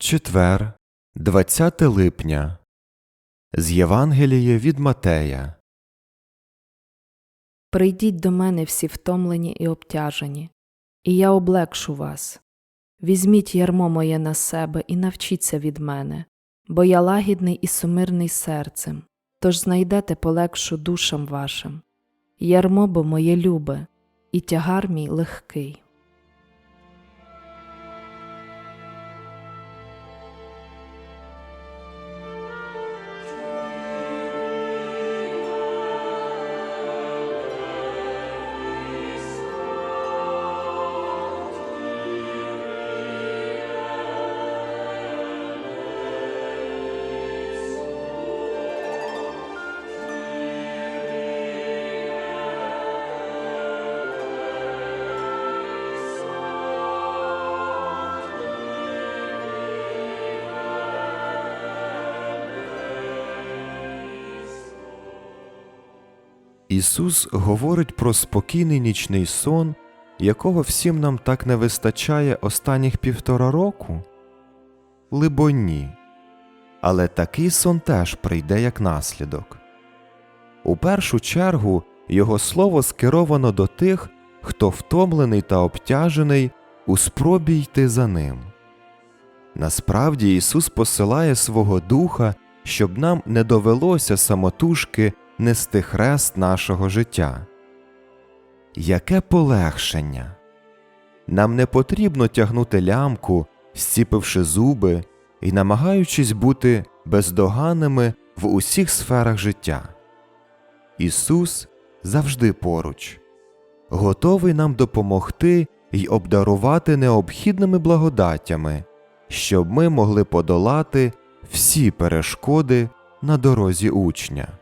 Четвер, 20 липня. З Євангелія від Матея. Прийдіть до мене всі втомлені і обтяжені, і я облегшу вас. Візьміть ярмо моє на себе і навчіться від мене, бо я лагідний і сумирний серцем, тож знайдете полегшу душам вашим. Ярмо бо моє любе, і тягар мій легкий. Ісус говорить про спокійний нічний сон, якого всім нам так не вистачає останніх півтора року? Либо ні. Але такий сон теж прийде як наслідок. У першу чергу його слово скеровано до тих, хто втомлений та обтяжений у спробі йти за ним. Насправді Ісус посилає свого Духа, щоб нам не довелося самотужки нести хрест нашого життя. Яке полегшення! Нам не потрібно тягнути лямку, зціпивши зуби і намагаючись бути бездоганними в усіх сферах життя. Ісус завжди поруч, готовий нам допомогти й обдарувати необхідними благодаттями, щоб ми могли подолати всі перешкоди на дорозі учня.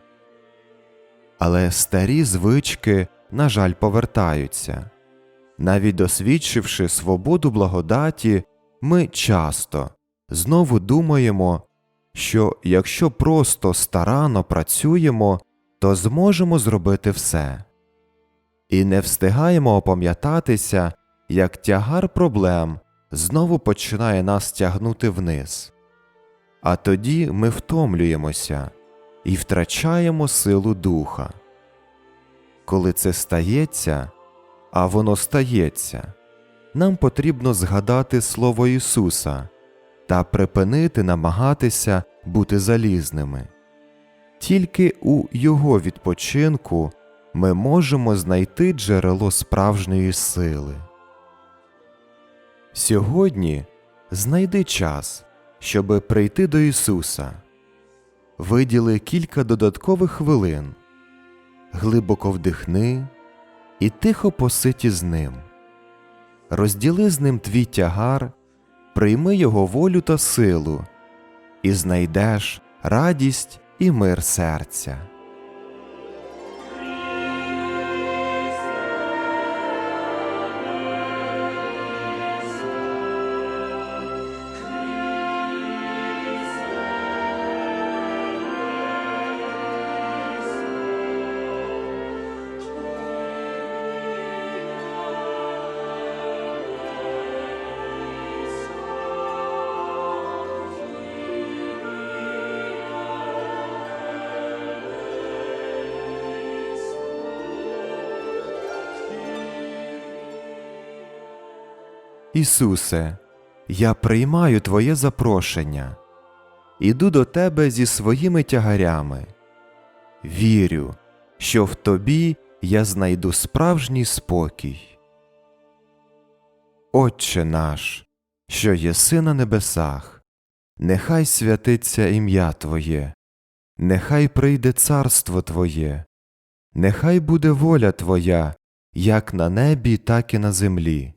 Але старі звички, на жаль, повертаються. Навіть досвідчивши свободу благодаті, ми часто знову думаємо, що якщо просто старанно працюємо, то зможемо зробити все. І не встигаємо опам'ятатися, як тягар проблем знову починає нас тягнути вниз. А тоді ми втомлюємося і втрачаємо силу духа. Коли це стається, а воно стається, нам потрібно згадати Слово Ісуса та припинити намагатися бути залізними. Тільки у Його відпочинку ми можемо знайти джерело справжньої сили. Сьогодні знайди час, щоби прийти до Ісуса. Виділи кілька додаткових хвилин, глибоко вдихни і тихо поситі з ним. Розділи з ним твій тягар, прийми його волю та силу, і знайдеш радість і мир серця. Ісусе, я приймаю Твоє запрошення, іду до Тебе зі своїми тягарями. Вірю, що в Тобі я знайду справжній спокій. Отче наш, що єси на небесах, нехай святиться ім'я Твоє, нехай прийде царство Твоє, нехай буде воля Твоя, як на небі, так і на землі.